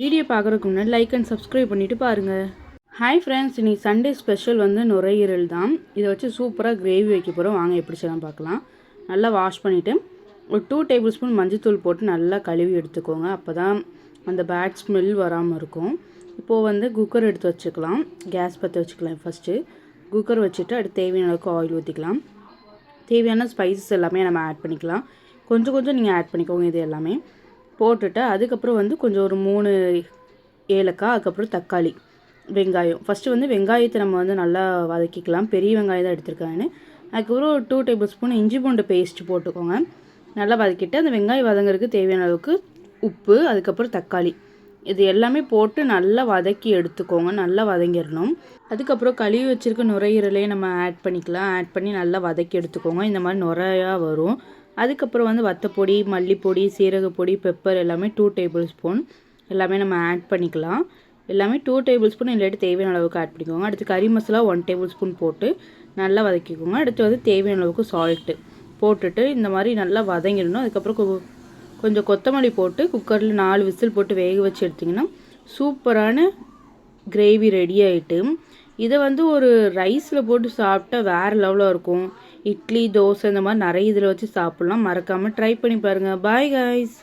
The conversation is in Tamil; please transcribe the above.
வீடியோ பார்க்குறதுக்கு முன்னாடி லைக் அண்ட் சப்ஸ்கிரைப் பண்ணிவிட்டு பாருங்கள் ஹாய் ஃப்ரெண்ட்ஸ் இன்னைக்கு சண்டே ஸ்பெஷல் வந்து நுரையீரல் தான். இதை வச்சு சூப்பராக கிரேவி வைக்க போகிறோம் வாங்க எப்படி செய்யலாம் பார்க்கலாம். நல்லா வாஷ் பண்ணிவிட்டு ஒரு டூ டேபிள் ஸ்பூன் மஞ்சத்தூள் போட்டு நல்லா கழுவி எடுத்துக்கோங்க. அப்போ தான் அந்த பேட் ஸ்மெல் வராமல் இருக்கும். இப்போது வந்து குக்கர் எடுத்து வச்சுக்கலாம். கேஸ் பற்ற வச்சுக்கலாம் ஃபஸ்ட்டு குக்கர் வச்சுட்டு அடுத்து தேவையான அளவுக்கு ஆயில் ஊற்றிக்கலாம் தேவையான ஸ்பைசஸ் எல்லாமே நம்ம ஆட் பண்ணிக்கலாம். கொஞ்சம் கொஞ்சம் நீங்கள் ஆட் பண்ணிக்கோங்க இது எல்லாமே. போட்டுட்டு அதுக்கப்புறம் வந்து கொஞ்சம் ஒரு மூணு ஏலக்காய் அதுக்கப்புறம் தக்காளி வெங்காயம். ஃபஸ்ட்டு வந்து வெங்காயத்தை நம்ம வந்து நல்லா வதக்கிக்கலாம். பெரிய வெங்காயம் தான் எடுத்திருக்காங்க அதுக்கப்புறம் ஒரு டூ டேபிள் ஸ்பூன் இஞ்சி பூண்டு பேஸ்ட் போட்டுக்கோங்க. நல்லா வதக்கிட்டு அந்த வெங்காயம் வதங்குறதுக்கு தேவையான அளவுக்கு உப்பு அதுக்கப்புறம் தக்காளி. இது எல்லாமே போட்டு நல்லா வதக்கி எடுத்துக்கோங்க. நல்லா வதங்கிடணும். அதுக்கப்புறம் கழுவி வச்சுருக்க நுரையீரலையும் நம்ம ஆட் பண்ணிக்கலாம். ஆட் பண்ணி நல்லா வதக்கி எடுத்துக்கோங்க. இந்த மாதிரி நுரையாக வரும். அதுக்கப்புறம் வந்து வத்தப்பொடி மல்லிப்பொடி சீரகப்பொடி பெப்பர் எல்லாமே டூ டேபிள் ஸ்பூன் எல்லாமே நம்ம ஆட் பண்ணிக்கலாம். எல்லாமே டூ டேபிள் ஸ்பூன் இல்லாட்டி தேவையான அளவுக்கு ஆட் பண்ணிக்கோங்க. அடுத்து கறி மசாலா ஒன் டேபிள் ஸ்பூன் போட்டு நல்லா வதக்கிக்கோங்க. அடுத்து வந்து தேவையான அளவுக்கு சால்ட்டு போட்டுட்டு இந்த மாதிரி நல்லா வதங்கிடணும். அதுக்கப்புறம் கொஞ்சம் கொத்தமல்லி போட்டு குக்கரில் நாலு விசில் போட்டு வேக வச்சு எடுத்திங்கன்னா சூப்பரான கிரேவி ரெடி ஆகிட்டு இதை வந்து ஒரு ரைஸில் போட்டு சாப்பிட்டா வேறு லெவலாக இருக்கும். இட்லி தோசை இந்த மாதிரி நிறைய இதில் வச்சு சாப்பிட்லாம். மறக்காமல் ட்ரை பண்ணி பாருங்கள் பாய் காய்ஸ்